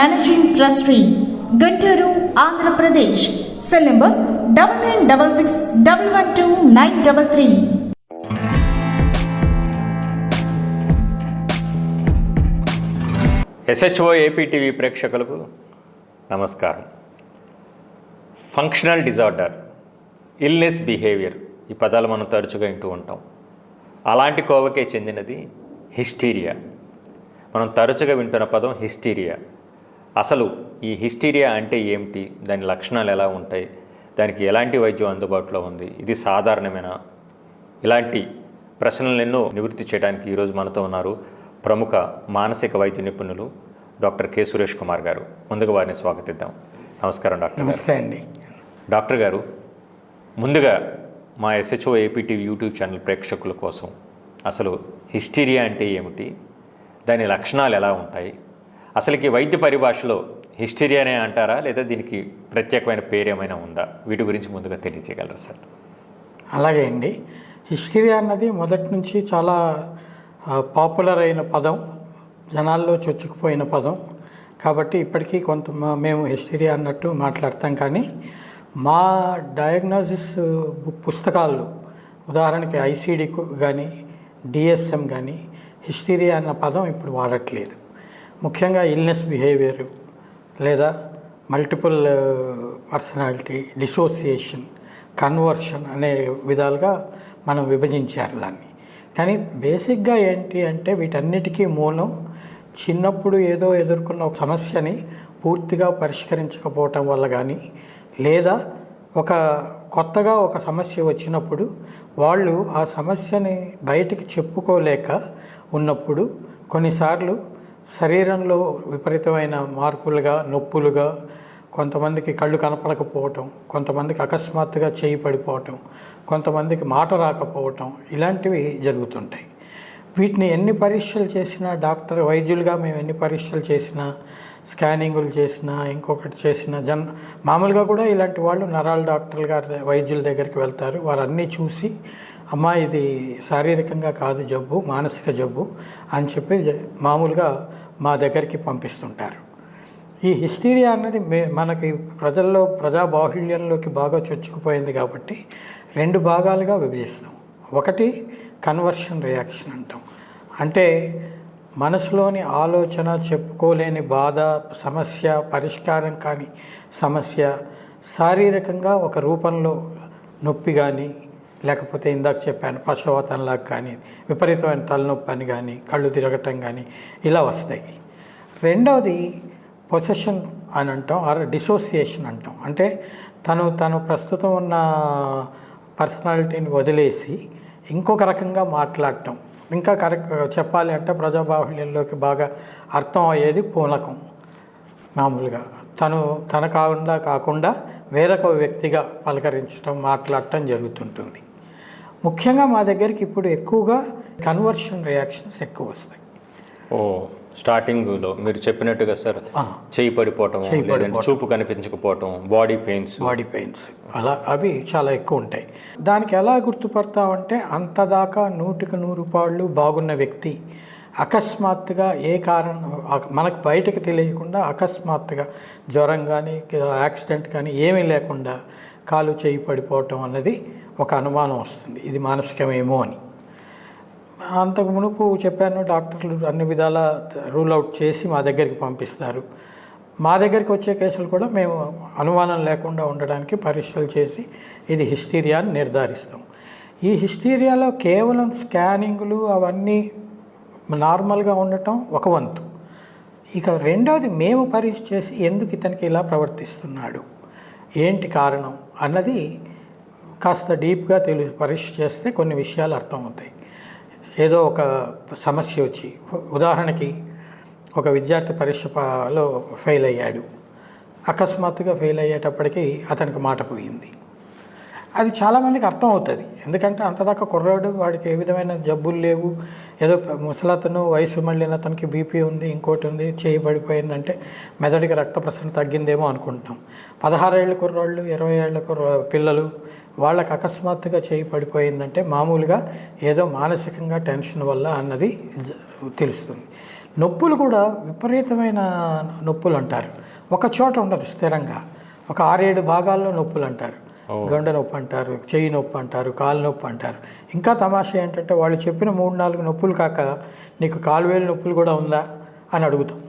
Managing trustee Guntur Andhra Pradesh cell number double nine double six double one two nine double three SHO APTV ప్రేక్షకులకు నమస్కారం. Functional disorder illness behaviour ఈ పదాలు మనం తరచుగా వింటూ ఉంటాం. అలాంటి కోవకే చెందినది హిస్టీరియా. మనం తరచుగా వింటున్న పదం హిస్టీరియా. అసలు ఈ హిస్టీరియా అంటే ఏమిటి? దాని లక్షణాలు ఎలా ఉంటాయి? దానికి ఎలాంటి వైద్యం అందుబాటులో ఉంది? ఇది సాధారణమైన? ఇలాంటి ప్రశ్నలు ఎన్నో నివృత్తి చేయడానికి ఈరోజు మనతో ఉన్నారు ప్రముఖ మానసిక వైద్య నిపుణులు డాక్టర్ కె సురేష్ కుమార్ గారు. ముందుగా వారిని స్వాగతిద్దాం. నమస్కారం డాక్టర్ నమస్తే అండి. డాక్టర్ గారు ముందుగా మా ఎస్హెచ్ఓ ఏపీటీవీ యూట్యూబ్ ఛానల్ ప్రేక్షకుల కోసం అసలు హిస్టీరియా అంటే ఏమిటి? దాని లక్షణాలు ఎలా ఉంటాయి? అసలుకి వైద్య పరిభాషలో హిస్టీరియానే అంటారా? లేదా దీనికి ప్రత్యేకమైన పేరు ఏమైనా ఉందా? వీటి గురించి ముందుగా తెలియజేయగలరా సార్? అలాగే అండి. హిస్టీరియా అన్నది మొదటి నుంచి చాలా పాపులర్ అయిన పదం. జనాల్లో చొచ్చుకుపోయిన పదం. కాబట్టి ఇప్పటికీ కొంత మేము హిస్టీరియా అన్నట్టు మాట్లాడతాం కానీ మా డయాగ్నోసిస్ బు- పుస్తకాల్లో ఉదాహరణకి ఐసీడీ కానీ డిఎస్ఎం కానీ హిస్టీరియా అన్న పదం ఇప్పుడు వాడట్లేదు. ముఖ్యంగా ఇల్నెస్ బిహేవియర్ లేదా మల్టిపుల్ పర్సనాలిటీ డిసోసియేషన్ కన్వర్షన్ అనే విధాలుగా మనం విభజించారు దాన్ని. కానీ బేసిక్గా ఏంటి అంటే వీటన్నిటికీ మూలం చిన్నప్పుడు ఏదో ఎదుర్కొన్న ఒక సమస్యని పూర్తిగా పరిష్కరించకపోవటం వల్ల కానీ లేదా ఒక కొత్తగా ఒక సమస్య వచ్చినప్పుడు వాళ్ళు ఆ సమస్యని బయటికి చెప్పుకోలేక ఉన్నప్పుడు కొన్నిసార్లు శరీరంలో విపరీతమైన మార్పులుగా నొప్పులుగా కొంతమందికి కళ్ళు కనపడకపోవటం కొంతమందికి అకస్మాత్తుగా చేయి పడిపోవటం కొంతమందికి మాట రాకపోవటం ఇలాంటివి జరుగుతుంటాయి. వీటిని ఎన్ని పరీక్షలు చేసినా డాక్టర్ వైద్యులుగా మేము ఎన్ని పరీక్షలు చేసినా స్కానింగులు చేసినా ఇంకొకటి చేసినా జన్ మామూలుగా కూడా ఇలాంటి వాళ్ళు నరాల డాక్టర్లు గారు వైద్యుల దగ్గరికి వెళ్తారు. వారన్నీ చూసి అమ్మా ఇది శారీరకంగా కాదు జబ్బు మానసిక జబ్బు అని చెప్పి మామూలుగా మా దగ్గరికి పంపిస్తుంటారు. ఈ హిస్టీరియా అన్నది మే మనకి ప్రజల్లో ప్రజా బాహుళ్యంలోకి బాగా చొచ్చుకుపోయింది కాబట్టి రెండు భాగాలుగా విభజిస్తాం. ఒకటి కన్వర్షన్ రియాక్షన్ అంటాం. అంటే మనసులోని ఆలోచన చెప్పుకోలేని బాధ సమస్య పరిష్కారం కాని సమస్య శారీరకంగా ఒక రూపంలో నొప్పి కానీ లేకపోతే ఇందాక చెప్పాను పశువతంలాగా కానీ విపరీతమైన తలనొప్పి అని కానీ కళ్ళు తిరగటం కానీ ఇలా వస్తాయి. రెండవది పొసెషన్ అని అంటాం ఆర్ డిసోసియేషన్ అంటాం. అంటే తను తను ప్రస్తుతం ఉన్న పర్సనాలిటీని వదిలేసి ఇంకొక రకంగా మాట్లాడటం. ఇంకా కరెక్ట్ చెప్పాలి అంటే ప్రజాబాహుళ్యంలోకి బాగా అర్థం అయ్యేది పూనకం. మామూలుగా తను తన కాకుండా కాకుండా వేరొక వ్యక్తిగా పలకరించడం మాట్లాడటం జరుగుతుంటుంది. ముఖ్యంగా మా దగ్గరికి ఇప్పుడు ఎక్కువగా కన్వర్షన్ రియాక్షన్స్ ఎక్కువ వస్తాయి. ఓ స్టార్టింగ్లో మీరు చెప్పినట్టుగా సార్. చేయి పడిపోవటం లేదంటే చూపు కనిపించకపోవటం బాడీ పెయిన్స్ బాడీ పెయిన్స్ అలా అవి చాలా ఎక్కువ ఉంటాయి. దానికి ఎలా గుర్తుపడతామంటే అంతదాకా నూటికి నూరు పాళ్ళు బాగున్న వ్యక్తి అకస్మాత్తుగా ఏ కారణం మనకు బయటకు తెలియకుండా అకస్మాత్తుగా జ్వరం కానీ యాక్సిడెంట్ కానీ ఏమీ లేకుండా కాలు చేయి పడిపోవటం అన్నది ఒక అనుమానం వస్తుంది. ఇది మానసికమేమో అని. అంతకు మునుపు చెప్పాను డాక్టర్లు అన్ని విధాల రూల్ అవుట్ చేసి మా దగ్గరికి పంపిస్తారు. మా దగ్గరికి వచ్చే కేసులు కూడా మేము అనుమానం లేకుండా ఉండడానికి పరీక్షలు చేసి ఇది హిస్టీరియా అని నిర్ధారిస్తాం. ఈ హిస్టీరియాలో కేవలం స్కానింగ్లు అవన్నీ నార్మల్గా ఉండటం ఒక వంతు. ఇక రెండవది మేము పరీక్ష చేసి ఎందుకు ఇతనికి ఇలా ప్రవర్తిస్తున్నాడు? ఏంటి కారణం? అన్నది కాస్త డీప్గా తెలిసి పరీక్ష చేస్తే కొన్ని విషయాలు అర్థమవుతాయి. ఏదో ఒక సమస్య వచ్చి ఉదాహరణకి ఒక విద్యార్థి పరీక్షలో ఫెయిల్ అయ్యాడు. అకస్మాత్తుగా ఫెయిల్ అయ్యేటప్పటికి అతనికి మాట పోయింది. అది చాలామందికి అర్థం అవుతుంది ఎందుకంటే అంతదాకా కుర్రాడు వాడికి ఏ విధమైన జబ్బులు లేవు. ఏదో ముసలతను వయసు మళ్ళిన అతనికి బీపీ ఉంది ఇంకోటి ఉంది చేయి పడిపోయిందంటే మెదడుకి రక్త ప్రసరణ తగ్గిందేమో అనుకుంటాం. పదహారేళ్ళ కుర్రాళ్ళు ఇరవై ఏళ్ళ కుర్ర పిల్లలు వాళ్ళకి అకస్మాత్తుగా చేయి పడిపోయిందంటే మామూలుగా ఏదో మానసికంగా టెన్షన్ వల్ల అన్నది తెలుస్తుంది. నొప్పులు కూడా విపరీతమైన నొప్పులు అంటారు. ఒక చోట ఉండదు స్థిరంగా. ఒక ఆరేడు భాగాల్లో నొప్పులు అంటారు. గండ నొప్పి అంటారు చెయ్యి నొప్పి అంటారు కాలు నొప్పి అంటారు. ఇంకా తమాషా ఏంటంటే వాళ్ళు చెప్పిన మూడు నాలుగు నొప్పులు కాక నీకు కాలు వేలు నొప్పులు కూడా ఉందా అని అడుగుతాం.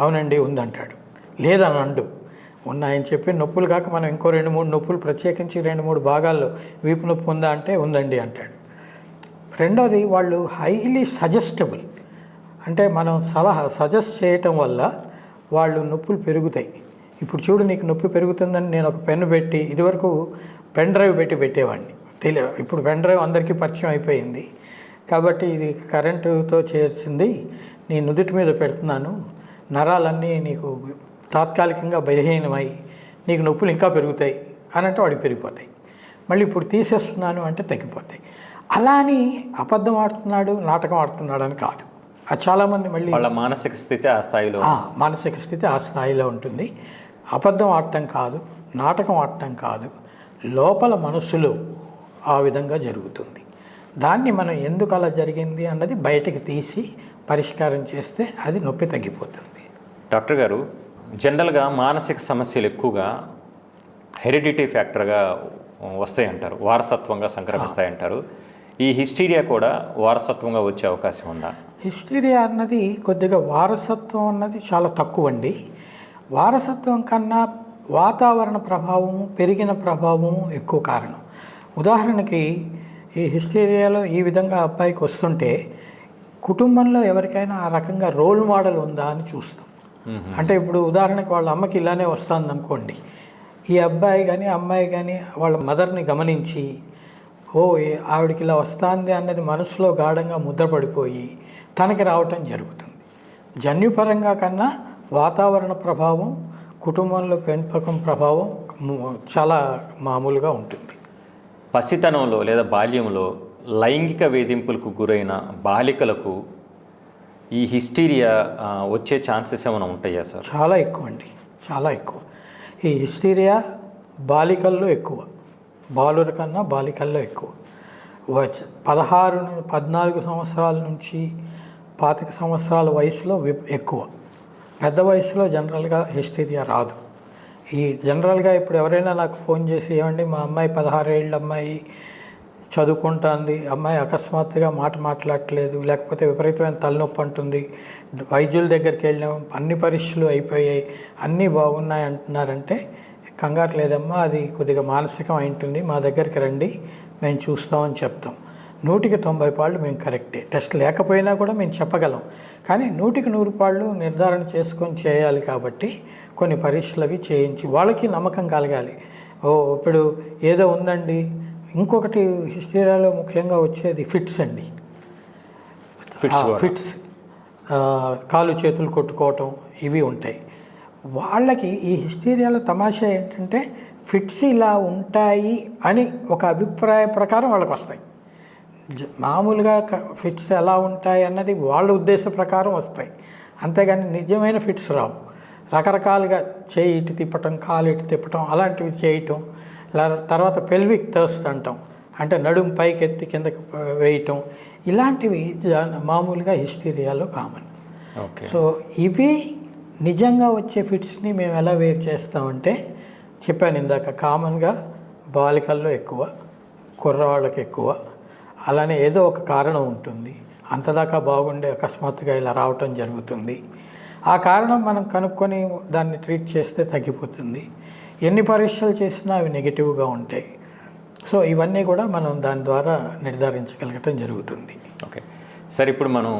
అవునండి ఉందంటాడు. లేదని అండు ఉన్న ఆయన చెప్పిన నొప్పులు కాక మనం ఇంకో రెండు మూడు నొప్పులు ప్రత్యేకించి రెండు మూడు భాగాల్లో వీపు నొప్పి ఉందా అంటే ఉందండి అంటాడు. రెండోది వాళ్ళు హైలీ సజెస్టబుల్ అంటే మనం సలహా సజెస్ట్ చేయటం వల్ల వాళ్ళు నొప్పులు పెరుగుతాయి. ఇప్పుడు చూడు నీకు నొప్పి పెరుగుతుందని నేను ఒక పెన్ను పెట్టి ఇదివరకు పెన్ డ్రైవ్ పెట్టి పెట్టేవాడిని. తెలియ ఇప్పుడు పెన్ డ్రైవ్ అందరికీ పరిచయం అయిపోయింది. కాబట్టి ఇది కరెంటుతో చేసింది. నీ నుదుటి మీద పెడుతున్నాను. నరాలన్నీ నీకు తాత్కాలికంగా బలహీనమై నీకు నొప్పులు ఇంకా పెరుగుతాయి అని అంటే వాడికి పెరిగిపోతాయి. మళ్ళీ ఇప్పుడు తీసేస్తున్నాను అంటే తగ్గిపోతాయి. అలా అని అబద్ధం ఆడుతున్నాడు నాటకం ఆడుతున్నాడు అని కాదు. అది చాలామంది మళ్ళీ వాళ్ళ మానసిక స్థితి ఆ స్థాయిలో మానసిక స్థితి ఆ స్థాయిలో ఉంటుంది. అబద్ధం ఆడటం కాదు నాటకం ఆడటం కాదు. లోపల మనసులో ఆ విధంగా జరుగుతుంది. దాన్ని మనం ఎందుకు అలా జరిగింది అన్నది బయటకు తీసి పరిష్కారం చేస్తే అది నొప్పి తగ్గిపోతుంది. డాక్టర్ గారు జనరల్గా మానసిక సమస్యలు ఎక్కువగా హెరిడిటీ ఫ్యాక్టర్గా వస్తాయి అంటారు వారసత్వంగా సంక్రమిస్తాయంటారు. ఈ హిస్టీరియా కూడా వారసత్వంగా వచ్చే అవకాశం ఉందా? హిస్టీరియా అన్నది కొద్దిగా వారసత్వం అన్నది చాలా తక్కువ అండి వారసత్వం కన్నా వాతావరణ ప్రభావము పెరిగిన ప్రభావము ఎక్కువ కారణం. ఉదాహరణకి ఈ హిస్టీరియాలో ఈ విధంగా అబ్బాయికి వస్తుంటే కుటుంబంలో ఎవరికైనా ఆ రకంగా రోల్ మోడల్ ఉందా అని చూస్తాం. అంటే ఇప్పుడు ఉదాహరణకి వాళ్ళ అమ్మకి ఇలానే వస్తుంది అనుకోండి ఈ అబ్బాయి కానీ అమ్మాయి కానీ వాళ్ళ మదర్ని గమనించి ఓ ఆవిడకి ఇలా వస్తుంది అన్నది మనసులో గాఢంగా ముద్రపడిపోయి తనకి రావటం జరుగుతుంది. జన్యుపరంగా కన్నా వాతావరణ ప్రభావం కుటుంబంలో పెంపకం ప్రభావం చాలా మామూలుగా ఉంటుంది. పసితనంలో లేదా బాల్యంలో లైంగిక వేధింపులకు గురైన బాలికలకు ఈ హిస్టీరియా వచ్చే ఛాన్సెస్ ఏమైనా ఉంటాయా సార్? చాలా ఎక్కువ అండి. చాలా ఎక్కువ. ఈ హిస్టీరియా బాలికల్లో ఎక్కువ. బాలుర కన్నా బాలికల్లో ఎక్కువ. వచ్- పదహారు పద్నాలుగు సంవత్సరాల నుంచి పాతిక సంవత్సరాల వయసులో ఎక్కువ. పెద్ద వయసులో జనరల్గా హిస్టీరియా రాదు. ఈ జనరల్గా ఇప్పుడు ఎవరైనా నాకు ఫోన్ చేసి ఏమండి మా అమ్మాయి పదహారు ఏళ్ళ అమ్మాయి చదువుకుంటుంది. అమ్మాయి అకస్మాత్తుగా మాట మాట్లాడట్లేదు. లేకపోతే విపరీతమైన తలనొప్పి అంటుంది. వైద్యుల దగ్గరికి వెళ్ళాం. అన్ని పరీక్షలు అయిపోయాయి. అన్నీ బాగున్నాయి అంటున్నారంటే కంగారు లేదమ్మా అది కొద్దిగా మానసికం అయింటుంది. మా దగ్గరికి రండి. మేము చూస్తామని చెప్తాం. నూటికి తొంభై పాళ్ళు మేము కరెక్టే. టెస్ట్ లేకపోయినా కూడా మేము చెప్పగలం. కానీ నూటికి నూరు పాళ్ళు నిర్ధారణ చేసుకొని చేయాలి కాబట్టి కొన్ని పరీక్షలు అవి చేయించి వాళ్ళకి నమ్మకం కలగాలి. ఓ ఇప్పుడు ఏదో ఉందండి. ఇంకొకటి హిస్టీరియాలో ముఖ్యంగా వచ్చేది ఫిట్స్ అండి. ఫిట్స్ ఫిట్స్ కాలు చేతులు కొట్టుకోవటం ఇవి ఉంటాయి. వాళ్ళకి ఈ హిస్టీరియాలో తమాషా ఏంటంటే ఫిట్స్ ఇలా ఉంటాయి అని ఒక అభిప్రాయ ప్రకారం వాళ్ళకి వస్తాయి. మామూలుగా ఫిట్స్ ఎలా ఉంటాయి అన్నది వాళ్ళ ఉద్దేశ ప్రకారం వస్తాయి. అంతేగాని నిజమైన ఫిట్స్ రావు. రకరకాలుగా చేయి ఇటు తిప్పటం కాలు ఇటు తిప్పటం అలాంటివి చేయటం తర్వాత పెల్విక్ థర్స్ట్ అంటాం. అంటే నడుము పైకి ఎత్తి కిందకి వేయటం. ఇలాంటివి మామూలుగా హిస్టీరియాలో కామన్ సో ఇవి నిజంగా వచ్చే ఫిట్స్ని మేము ఎలా వేరు చేస్తామంటే చెప్పాను ఇందాక కామన్గా బాలికల్లో ఎక్కువ కుర్రవాళ్ళకి ఎక్కువ. అలానే ఏదో ఒక కారణం ఉంటుంది. అంతదాకా బాగుండే అకస్మాత్తుగా ఇలా రావటం జరుగుతుంది. ఆ కారణం మనం కనుక్కొని దాన్ని ట్రీట్ చేస్తే తగ్గిపోతుంది. ఎన్ని పరీక్షలు చేసినా అవి నెగిటివ్గా ఉంటాయి. సో ఇవన్నీ కూడా మనం దాని ద్వారా నిర్ధారించగలగటం జరుగుతుంది. ఓకే. సార్ ఇప్పుడు మనం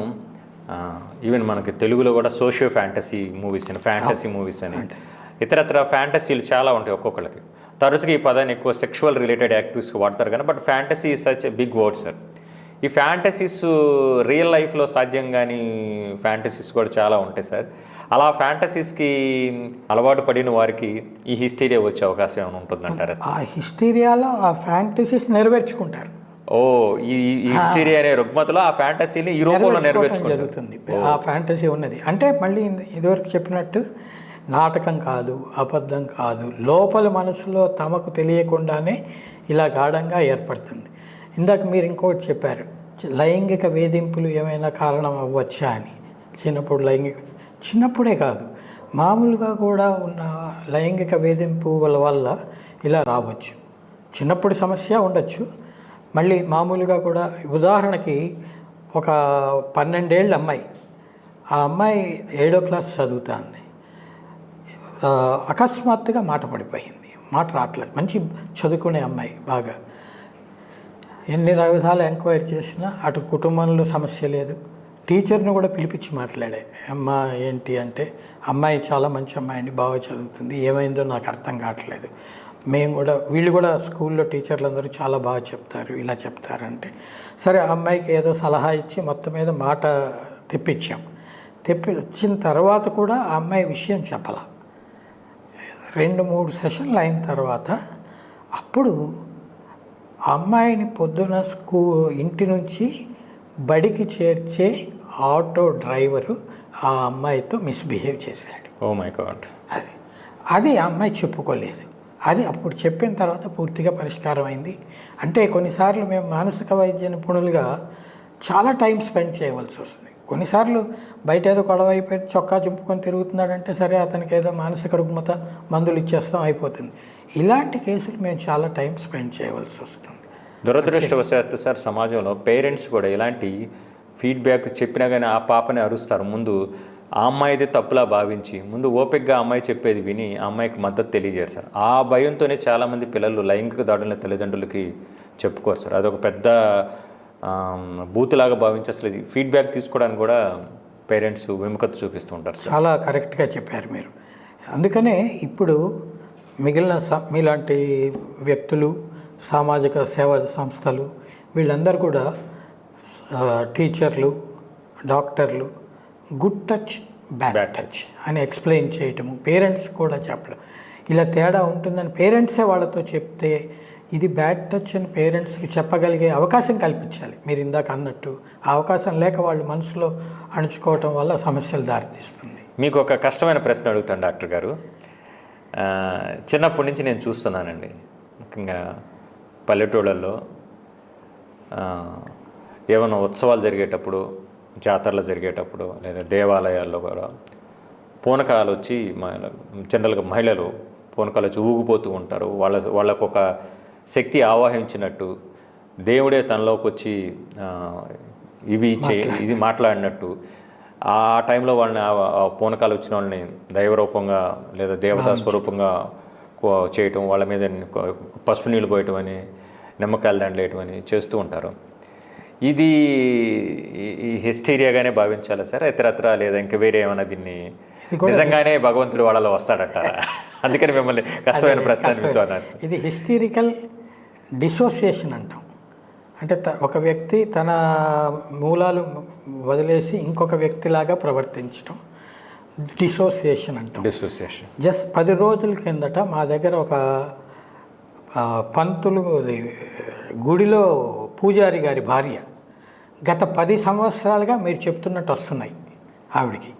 ఈవెన్ మనకి తెలుగులో కూడా సోషియో ఫ్యాంటసీ మూవీస్ అని ఫ్యాంటసీ మూవీస్ అని ఇతరత్ర ఫ్యాంటసీలు చాలా ఉంటాయి ఒక్కొక్కరికి తరచుగా ఈ పదాన్ని ఎక్కువ సెక్షువల్ రిలేటెడ్ యాక్టివిటీస్కి వాడతారు కానీ but fantasy such big word sir. ఈ ఫ్యాంటసీస్ రియల్ లైఫ్లో సాధ్యం కానీ ఫ్యాంటసీస్ కూడా చాలా ఉంటాయి సార్. అలా ఫ్యాంటసీస్కి అలవాటు పడిన వారికి ఈ హిస్టీరియా వచ్చే అవకాశం ఏమైనా ఉంటుందంటారా ఆ హిస్టీరియాలో ఆ ఫ్యాంటసీస్ నెరవేర్చుకుంటారు. ఓ ఈ హిస్టీరియా అనే రుగ్మతలో ఆ ఫ్యాంటసీని ఈ రూపంలో నెరవేర్చుకుంటారు. జరుగుతుంది. ఆ ఫ్యాంటసీ ఉన్నది. అంటే మళ్ళీ ఇంద- ఇదివరకు చెప్పినట్టు నాటకం కాదు అబద్ధం కాదు లోపల మనసులో తమకు తెలియకుండానే ఇలా గాఢంగా ఏర్పడుతుంది. ఇందాక మీరు ఇంకోటి చెప్పారు లైంగిక వేధింపులు ఏమైనా కారణం అవ్వచ్చా అని. చిన్నప్పుడు లైంగిక చిన్నప్పుడే కాదు. మామూలుగా కూడా ఉన్న లైంగిక వేధింపుల వల్ల ఇలా రావచ్చు. చిన్నప్పుడు సమస్య ఉండొచ్చు. మళ్ళీ మామూలుగా కూడా ఉదాహరణకి ఒక పన్నెండేళ్ళ అమ్మాయి. ఆ అమ్మాయి ఏడో క్లాస్ చదువుతుంది. అకస్మాత్తుగా మాట పడిపోయింది. మాట రావట్లేదు. మంచి చదువుకునే అమ్మాయి బాగా. ఎన్ని విధాలు ఎంక్వైరీ చేసినా అటు కుటుంబంలో సమస్య లేదు. టీచర్ని కూడా పిలిపించి మాట్లాడే. అమ్మ ఏంటి అంటే అమ్మాయి చాలా మంచి అమ్మాయి అండి బాగా చదువుతుంది ఏమైందో నాకు అర్థం కావట్లేదు. మేము కూడా వీళ్ళు కూడా స్కూల్లో టీచర్లు అందరూ చాలా బాగా చెప్తారు ఇలా చెప్తారంటే. సరే ఆ అమ్మాయికి ఏదో సలహా ఇచ్చి మొత్తం మీద మాట తెప్పించాం. తెప్పించిన తర్వాత కూడా ఆ అమ్మాయి విషయం చెప్పాల. రెండు మూడు సెషన్లు అయిన తర్వాత అప్పుడు ఆ అమ్మాయిని పొద్దున స్కూ ఇంటి నుంచి బడికి చేర్చే ఆటో డ్రైవరు ఆ అమ్మాయితో మిస్బిహేవ్ చేశాడు. Oh my God. అది. అది ఆ అమ్మాయి చెప్పుకోలేదు. అది అప్పుడు చెప్పిన తర్వాత పూర్తిగా పరిష్కారం అయింది. అంటే కొన్నిసార్లు మేము మానసిక వైద్య నిపుణులుగా చాలా టైం స్పెండ్ చేయవలసి వస్తుంది. కొన్నిసార్లు బయట ఏదో గొడవ అయిపోయి చొక్కా చింపుకొని తిరుగుతున్నాడంటే సరే అతనికి ఏదో మానసిక రుగ్మత మందులు ఇచ్చేస్తాం అయిపోతుంది. ఇలాంటి కేసులు మేము చాలా టైం స్పెండ్ చేయవలసి వస్తుంది. దురదృష్టవశాత్తు సార్ సమాజంలో పేరెంట్స్ కూడా ఇలాంటి ఫీడ్బ్యాక్ చెప్పినా కానీ ఆ పాపని అరుస్తారు. ముందు ఆ అమ్మాయిది తప్పులా భావించి ముందు ఓపిక్గా ఆ అమ్మాయి చెప్పేది విని ఆ అమ్మాయికి మద్దతు తెలియజేస్తారు ఆ భయంతోనే చాలామంది పిల్లలు లైంగిక దాడులను తల్లిదండ్రులకి చెప్పుకోరు సార్. అదొక పెద్ద బూతులాగా భావించి అసలు ఫీడ్బ్యాక్ తీసుకోవడానికి కూడా పేరెంట్స్ విముఖత చూపిస్తూ ఉంటారు చాలా కరెక్ట్గా చెప్పారు మీరు. అందుకనే ఇప్పుడు మిగిలిన మీలాంటి వ్యక్తులు సామాజిక సేవా సంస్థలు వీళ్ళందరూ కూడా టీచర్లు డాక్టర్లు గుడ్ టచ్ బ్యాడ్ టచ్ అని ఎక్స్ప్లెయిన్ చేయటము. పేరెంట్స్ కూడా చెప్పడం. ఇలా తేడా ఉంటుందని పేరెంట్సే వాళ్ళతో చెప్తే ఇది బ్యాడ్ టచ్ అని పేరెంట్స్కి చెప్పగలిగే అవకాశం కల్పించాలి. మీరు ఇందాక అన్నట్టు ఆ అవకాశం లేక వాళ్ళు మనసులో అణుచుకోవటం వల్ల సమస్యలు దారితీస్తుంది. మీకు ఒక కష్టమైన ప్రశ్న అడుగుతాను డాక్టర్ గారు. చిన్నప్పటి నుంచి నేను చూస్తున్నానండి. ముఖ్యంగా పల్లెటూళ్ళల్లో ఏమైనా ఉత్సవాలు జరిగేటప్పుడు జాతరలు జరిగేటప్పుడు లేదా దేవాలయాల్లో కూడా పూనకాలు వచ్చి జనరల్గా మహిళలు పూనకాలు వచ్చి ఊగిపోతూ ఉంటారు. వాళ్ళ వాళ్ళకు ఒక శక్తి ఆవాహించినట్టు దేవుడే తనలోకి వచ్చి ఇవి చే ఇది మాట్లాడినట్టు ఆ టైంలో వాళ్ళని పూనకాలు వచ్చిన వాళ్ళని దైవరూపంగా లేదా దేవతా స్వరూపంగా చేయటం వాళ్ళ మీద పసుపు నీళ్ళు పోయటం అని నిమ్మకాయలు దండలేయటం అని చేస్తూ ఉంటారు. ఇది ఈ- హిస్టీరియాగానే భావించాలా సార్? ఇతరత్ర లేదా ఇంకా వేరే ఏమైనా దీన్ని నిజంగానే భగవంతుడు వాళ్ళలో వస్తాడంటారా? అందుకని మిమ్మల్ని కష్టమైన ప్రశ్న ఇది హిస్టీరికల్ డిసోసియేషన్ అంటాం. అంటే ఒక వ్యక్తి తన మూలాలు వదిలేసి ఇంకొక వ్యక్తిలాగా ప్రవర్తించడం డిసోసియేషన్ అంటాం. డిసోసియేషన్. జస్ట్ పది రోజుల కిందట మా దగ్గర ఒక పంతులు గుడిలో పూజారి గారి భార్య. గత పది సంవత్సరాలుగా మీరు చెప్తున్నట్టు వస్తున్నాయి ఆవిడికి.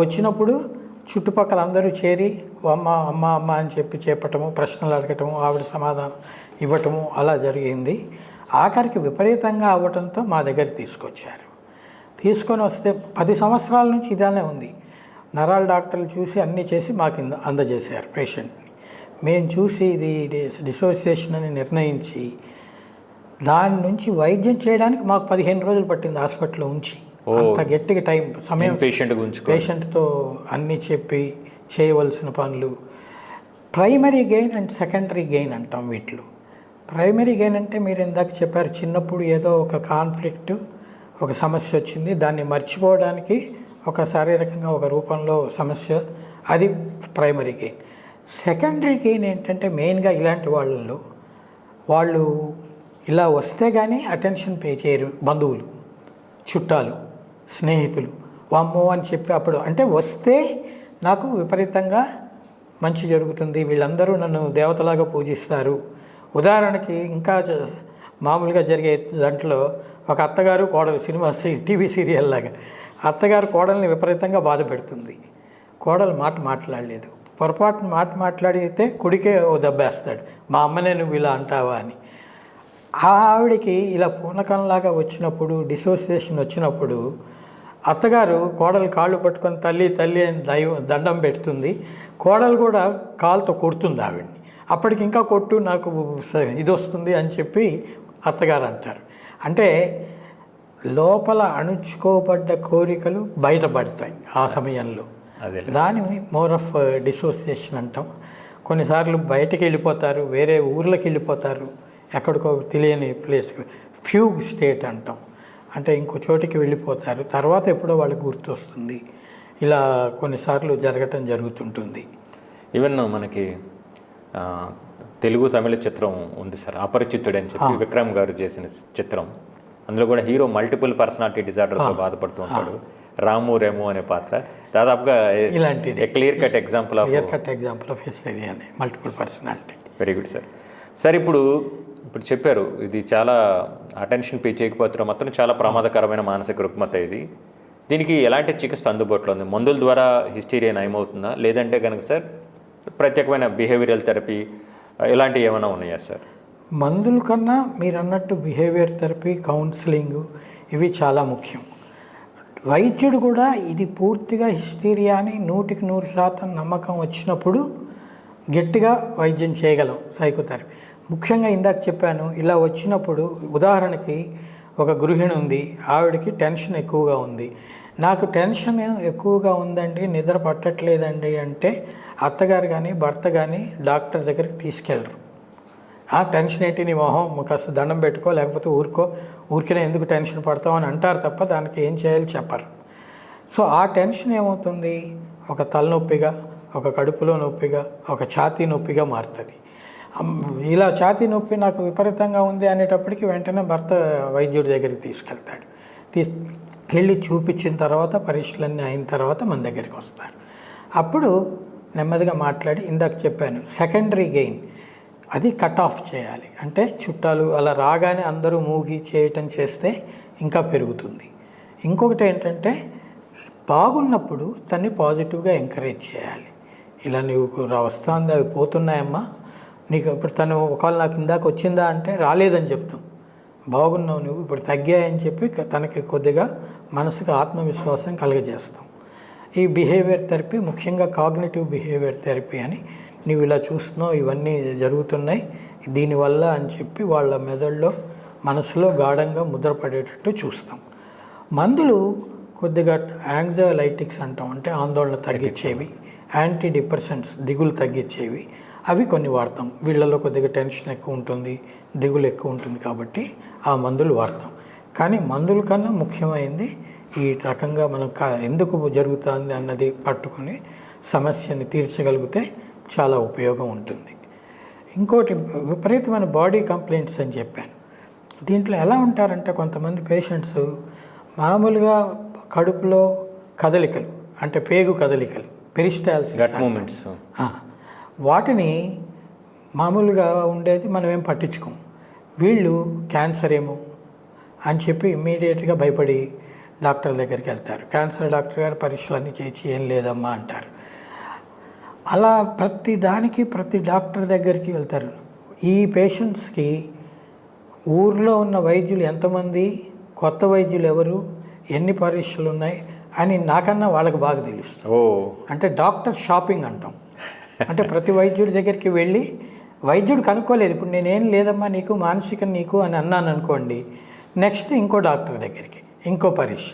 వచ్చినప్పుడు చుట్టుపక్కల అందరూ చేరి అమ్మ అమ్మ అమ్మ అని చెప్పి చెప్పటము ప్రశ్నలు అడగటము ఆవిడ సమాధానం ఇవ్వటము అలా జరిగింది. ఆఖరికి విపరీతంగా అవ్వటంతో మా దగ్గర తీసుకొచ్చారు. తీసుకొని వస్తే పది సంవత్సరాల నుంచి ఇదానే ఉంది. నరాల డాక్టర్లు చూసి అన్నీ చేసి మాకు అందజేశారు పేషెంట్ని. మేము చూసి ఇది డిసోసియేషన్ అని నిర్ణయించి దాని నుంచి వైద్యం చేయడానికి మాకు పదిహేను రోజులు పట్టింది హాస్పిటల్లో ఉంచి. అంత గట్టిగా టైం సమయం పేషెంట్ గుంచుకో పేషెంట్తో అన్నీ చెప్పి చేయవలసిన పనులు. Primary gain and secondary gain అంటాం వీటిలో. ప్రైమరీ గెయిన్ అంటే మీరు ఇందాక చెప్పారు చిన్నప్పుడు ఏదో ఒక కాన్ఫ్లిక్ట్ ఒక సమస్య వచ్చింది దాన్ని మర్చిపోవడానికి ఒక శారీరకంగా ఒక రూపంలో సమస్య అది ప్రైమరీ గెయిన్. సెకండరీ గెయిన్ ఏంటంటే మెయిన్గా ఇలాంటి వాళ్ళల్లో వాళ్ళు ఇలా వస్తే కానీ అటెన్షన్ పే చేయరు బంధువులు చుట్టాలు స్నేహితులు. వామ్మో అని చెప్పి అప్పుడు అంటే వస్తే నాకు విపరీతంగా మంచి జరుగుతుంది. వీళ్ళందరూ నన్ను దేవతలాగా పూజిస్తారు. ఉదాహరణకి ఇంకా మామూలుగా జరిగే దాంట్లో ఒక అత్తగారు కోడలు సినిమా టీవీ సీరియల్ లాగా. అత్తగారు కోడల్ని విపరీతంగా బాధ పెడుతుంది. కోడలు మాట మాట్లాడలేదు. పొరపాటున మాట మాట్లాడితే కొడుకే ఓ దెబ్బేస్తాడు. మా అమ్మనే నువ్వు ఇలా అంటావా? అని. ఆవిడకి ఇలా పూనకంలాగా వచ్చినప్పుడు డిసోసియేషన్ వచ్చినప్పుడు అత్తగారు కోడలు కాళ్ళు పట్టుకొని తల్లి తల్లి అని దైవ దండం పెడుతుంది. కోడలు కూడా కాలుతో కొడుతుంది ఆవిడ్ని. అప్పటికి ఇంకా కొట్టు నాకు ఇది వస్తుంది అని చెప్పి అత్తగారు అంటారు. అంటే లోపల అణుచుకోబడ్డ కోరికలు బయటపడతాయి ఆ సమయంలో. దానిని మోర్ ఆఫ్ డిసోసియేషన్ అంటాం. కొన్నిసార్లు బయటకు వెళ్ళిపోతారు వేరే ఊర్లకు వెళ్ళిపోతారు. ఎక్కడికో తెలియని ప్లేస్ ఫ్యూగ్ స్టేట్ అంటాం. అంటే ఇంకో చోటికి వెళ్ళిపోతారు. తర్వాత ఎప్పుడో వాళ్ళకి గుర్తొస్తుంది. ఇలా కొన్నిసార్లు జరగటం జరుగుతుంటుంది. ఈవెన్ మనకి తెలుగు తమిళ చిత్రం ఉంది సార్. అపరిచితుడు అని చెప్పి విక్రమ్ గారు చేసిన చిత్రం. అందులో కూడా హీరో మల్టిపుల్ పర్సనాలిటీ డిజార్డర్తో బాధపడుతూ ఉంటాడు. రాము రెము అనే పాత్ర. దాదాపుగా ఇలాంటిది. Clear cut example of clear cut example of history అని multiple personality. Very good sir sir ఇప్పుడు ఇప్పుడు చెప్పారు ఇది చాలా అటెన్షన్ పే చేయకపోతే మాత్రం చాలా ప్రమాదకరమైన మానసిక రుగ్మత ఇది. దీనికి ఎలాంటి చికిత్స అందుబాటులో ఉంది? మందుల ద్వారా హిస్టీరియా నయమవుతుందా? లేదంటే కనుక సార్ ప్రత్యేకమైన బిహేవియరల్ థెరపీ ఇలాంటివి ఏమైనా ఉన్నాయా సార్? మందుల కన్నా మీరు అన్నట్టు బిహేవియర్ థెరపీ కౌన్సిలింగ్ ఇవి చాలా ముఖ్యం. వైద్యుడు కూడా ఇది పూర్తిగా హిస్టీరియా అని నూటికి నూరు శాతం నమ్మకం వచ్చినప్పుడు గట్టిగా వైద్యం చేయగలం సైకోథెరపీ ముఖ్యంగా ఇందాక చెప్పాను ఇలా వచ్చినప్పుడు ఉదాహరణకి ఒక గృహిణి ఉంది ఆవిడకి టెన్షన్ ఎక్కువగా ఉంది. నాకు టెన్షన్ ఎక్కువగా ఉందండి నిద్ర పట్టట్లేదండి అంటే అత్తగారు కానీ భర్త కానీ డాక్టర్ దగ్గరికి తీసుకెళ్ళరు. ఆ టెన్షన్ ఏంటి? నీ మొహం కాస్త దండం పెట్టుకో లేకపోతే ఊరుకో ఊరికనే ఎందుకు టెన్షన్ పడతావు అని అంటారు తప్ప దానికి ఏం చేయాలి చెప్పరు. సో ఆ టెన్షన్ ఏమవుతుంది? ఒక తలనొప్పిగా ఒక కడుపులో నొప్పిగా ఒక ఛాతీ నొప్పిగా మారుతుంది. ఇలా ఛాతీ నొప్పి నాకు విపరీతంగా ఉంది అనేటప్పటికి వెంటనే భర్త వైద్యుడి దగ్గరికి తీసుకెళ్తాడు. తీస్ వెళ్ళి చూపించిన తర్వాత పరీక్షలన్నీ అయిన తర్వాత మన దగ్గరికి వస్తారు. అప్పుడు నెమ్మదిగా మాట్లాడి ఇందాక చెప్పాను సెకండరీ గెయిన్ అది కట్ ఆఫ్ చేయాలి. అంటే చుట్టాలు అలా రాగానే అందరూ మూగి చేయటం చేస్తే ఇంకా పెరుగుతుంది. ఇంకొకటి ఏంటంటే బాగున్నప్పుడు తన్ని పాజిటివ్గా ఎంకరేజ్ చేయాలి. ఇలా నీకు రా వస్తుంది అవి పోతున్నాయమ్మా. నీకు ఇప్పుడు తను ఒకవేళ నాకు ఇందాక వచ్చిందా అంటే రాలేదని చెప్తాం. బాగున్నావు నువ్వు ఇప్పుడు తగ్గాయని చెప్పి తనకి కొద్దిగా మనసుకు ఆత్మవిశ్వాసం కలుగజేస్తాం. ఈ బిహేవియర్ థెరపీ ముఖ్యంగా కాగ్నేటివ్ బిహేవియర్ థెరపీ అని నువ్వు ఇలా చూస్తున్నావు ఇవన్నీ జరుగుతున్నాయి దీనివల్ల అని చెప్పి వాళ్ళ మెదడులో మనసులో గాఢంగా ముద్రపడేటట్టు చూస్తాం. మందులు కొద్దిగా యాంగ్జైలైటిక్స్ అంటాం అంటే ఆందోళన తగ్గించేవి యాంటీ డిప్రెసెంట్స్ దిగులు తగ్గించేవి అవి కొన్ని వాడతాం. వీళ్ళలో కొద్దిగా టెన్షన్ ఎక్కువ ఉంటుంది దిగులు ఎక్కువ ఉంటుంది కాబట్టి ఆ మందులు వాడతాం. కానీ మందుల కన్నా ముఖ్యమైనది ఈ రకంగా మనం కా- ఎందుకు జరుగుతుంది అన్నది పట్టుకొని సమస్యని తీర్చగలిగితే చాలా ఉపయోగం ఉంటుంది. ఇంకోటి విపరీతమైన బాడీ కంప్లైంట్స్ అని చెప్పాను. దీంట్లో ఎలా ఉంటారంటే కొంతమంది పేషెంట్స్ మామూలుగా కడుపులో కదలికలు అంటే పేగు కదలికలు పెరిస్టాల్స్ మూమెంట్స్ వాటిని మామూలుగా ఉండేది మనం ఏం పట్టించుకోం. వీళ్ళు క్యాన్సర్ ఏమో అని చెప్పి ఇమ్మీడియట్గా భయపడి డాక్టర్ దగ్గరికి వెళ్తారు. క్యాన్సర్ డాక్టర్ గారు పరీక్షలన్నీ చేసి ఏం లేదమ్మా అంటారు. అలా ప్రతి దానికి ప్రతి డాక్టర్ దగ్గరికి వెళ్తారు. ఈ పేషెంట్స్కి ఊర్లో ఉన్న వైద్యులు ఎంతమంది కొత్త వైద్యులు ఎవరు ఎన్ని పరీక్షలు ఉన్నాయి అని నాకన్నా వాళ్ళకి బాగా తెలుస్తుంది. అంటే డాక్టర్ షాపింగ్ అంటాం. అంటే ప్రతి వైద్యుడి దగ్గరికి వెళ్ళి వైద్యుడు కనుక్కోలేదు ఇప్పుడు నేనేం లేదమ్మా నీకు మానసిక నీకు అని అన్నాను అనుకోండి. నెక్స్ట్ ఇంకో డాక్టర్ దగ్గరికి ఇంకో పరీక్ష.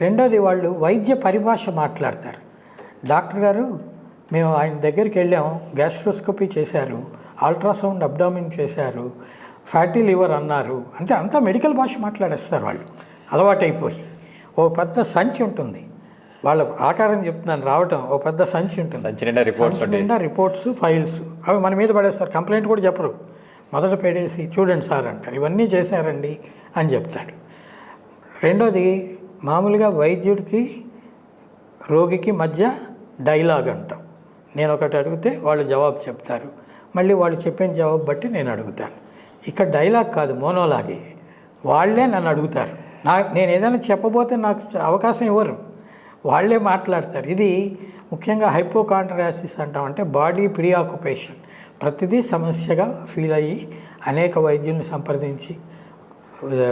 రెండోది వాళ్ళు వైద్య పరిభాష మాట్లాడతారు. డాక్టర్ గారు మేము ఆయన దగ్గరికి వెళ్ళాము గ్యాస్ట్రోస్కోపీ చేశారు అల్ట్రాసౌండ్ అబ్డామిన్ చేశారు ఫ్యాటీ లివర్ అన్నారు. అంటే అంతా మెడికల్ భాష మాట్లాడేస్తారు వాళ్ళు. అలవాటైపోయి. ఓ పెద్ద సంచి ఉంటుంది. వాళ్ళ ఆకారం చెప్తున్నాను రావటం ఓ పెద్ద సంచి ఉంటుంది. సంచి నిండా రిపోర్ట్స్ నిండా రిపోర్ట్స్ ఫైల్స్ అవి మన మీద పడేస్తారు. కంప్లైంట్ కూడా చెప్పరు. మొదట పెడేసి చూడండి సార్ అంటారు. ఇవన్నీ చేశారండి అని చెప్తాడు. రెండోది మామూలుగా వైద్యుడికి రోగికి మధ్య డైలాగ్ అంటాం. నేను ఒకటి అడిగితే వాళ్ళు జవాబు చెప్తారు. మళ్ళీ వాళ్ళు చెప్పిన జవాబు బట్టి నేను అడుగుతాను. ఇక్కడ డైలాగ్ కాదు మోనోలాగే వాళ్ళే నన్ను అడుగుతారు. నా నేను ఏదైనా చెప్పబోతే నాకు అవకాశం ఇవ్వరు. వాళ్ళే మాట్లాడతారు. ఇది ముఖ్యంగా హైపోకాంట్రాసిస్ అంటాం. అంటే బాడీ ప్రీఆక్యుపేషన్. ప్రతిదీ సమస్యగా ఫీల్ అయ్యి అనేక వైద్యుల్ని సంప్రదించి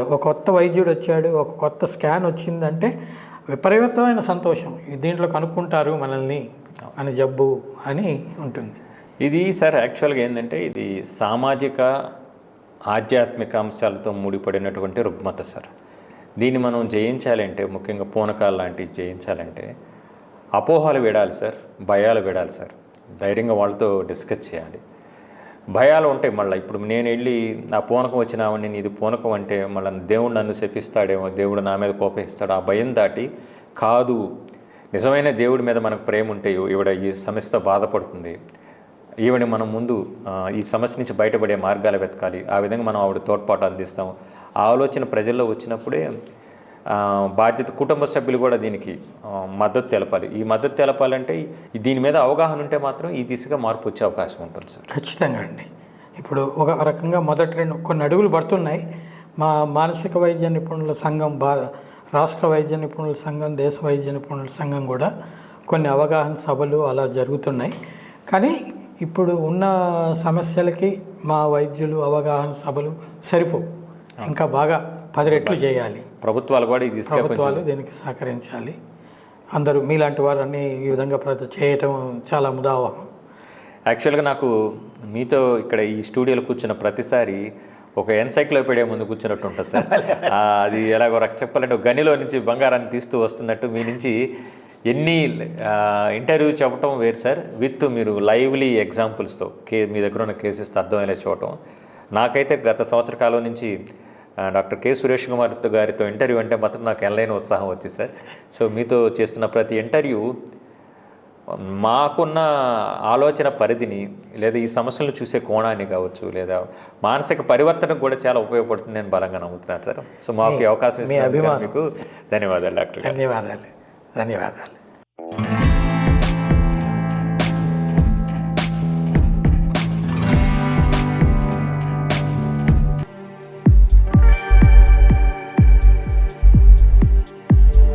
ఒక కొత్త వైద్యుడు వచ్చాడు ఒక కొత్త స్కాన్ వచ్చిందంటే విపరీతమైన సంతోషం. దీంట్లో కనుక్కుంటారు మనల్ని మన జబ్బు అని ఉంటుంది. ఇది సార్ యాక్చువల్గా ఏంటంటే ఇది సామాజిక ఆధ్యాత్మిక అంశాలతో ముడిపడినటువంటి రుగ్మత సార్. దీన్ని మనం జయించాలంటే ముఖ్యంగా పూనకాలు లాంటివి జయించాలంటే అపోహలు విడాలి సార్ భయాలు విడాలి సార్. ధైర్యంగా వాళ్ళతో డిస్కస్ చేయాలి. భయాలు ఉంటాయి మళ్ళీ. ఇప్పుడు నేను వెళ్ళి ఆ పూనకం వచ్చినామని ఇది పూనకం అంటే మళ్ళీ దేవుడు నన్ను శపిస్తాడేమో దేవుడు నా మీద కోపగిస్తాడు ఆ భయం దాటి కాదు. నిజమైన దేవుడి మీద మనకు ప్రేమ ఉంటే ఈవిడ ఈ సమస్యతో బాధపడుతుంది. ఈవిని మనం ముందు ఈ సమస్య నుంచి బయటపడే మార్గాలు వెతకాలి. ఆ విధంగా మనం ఆవిడ తోడ్పాటు అందిస్తాం ఆలోచన ప్రజల్లో వచ్చినప్పుడే బాధ్యత కుటుంబ సభ్యులు కూడా దీనికి మద్దతు తెలపాలి. ఈ మద్దతు తెలపాలంటే దీని మీద అవగాహన ఉంటే మాత్రం ఈ దిశగా మార్పు వచ్చే అవకాశం ఉంటుంది సార్. ఖచ్చితంగా అండి. ఇప్పుడు ఒక రకంగా మొదటి రెండు కొన్ని అడుగులు పడుతున్నాయి. మా మానసిక వైద్య నిపుణుల సంఘం భా రాష్ట్ర వైద్య నిపుణుల సంఘం దేశ వైద్య నిపుణుల సంఘం కూడా కొన్ని అవగాహన సభలు అలా జరుగుతున్నాయి. కానీ ఇప్పుడు ఉన్న సమస్యలకి మా వైద్యులు అవగాహన సభలు సరిపోవు. ఇంకా బాగా పది రెట్లు చేయాలి. ప్రభుత్వాలు కూడా కొంచెం ప్రభుత్వాలు దీనికి సహకరించాలి. అందరూ మీలాంటి వారని ఈ విధంగా ప్రతి చేయటం చాలా ముదావహం. యాక్చువల్గా నాకు మీతో ఇక్కడ ఈ స్టూడియోలో కూర్చున్న ప్రతిసారి ఒక ఎన్సైక్లోపీడియా ముందు కూర్చున్నట్టు ఉంటుంది సార్. అది ఎలాగో రక చెప్పాలంటే ఒక గనిలో నుంచి బంగారాన్ని తీస్తూ వస్తున్నట్టు మీ నుంచి ఎన్ని ఇంటర్వ్యూ చెప్పడం వేరు సార్. విత్ మీరు లైవ్లీ ఎగ్జాంపుల్స్తో కే మీ దగ్గర ఉన్న కేసెస్తో అర్థమయ్యేలా చూడటం నాకైతే గత సంవత్సర కాలం నుంచి డాక్టర్ కె సురేష్ కుమార్ గారితో ఇంటర్వ్యూ అంటే మాత్రం నాకు ఎనలేని ఉత్సాహం వచ్చింది సార్. సో మీతో చేస్తున్న ప్రతి ఇంటర్వ్యూ మాకున్న ఆలోచన పరిధిని లేదా ఈ సమస్యలను చూసే కోణాన్ని కావచ్చు లేదా మానసిక పరివర్తనకు కూడా చాలా ఉపయోగపడుతుంది నేను బలంగా నమ్ముతున్నాను సార్. సో మాకు అవకాశం మీకు ధన్యవాదాలు డాక్టర్ ధన్యవాదాలు. ధన్యవాదాలు.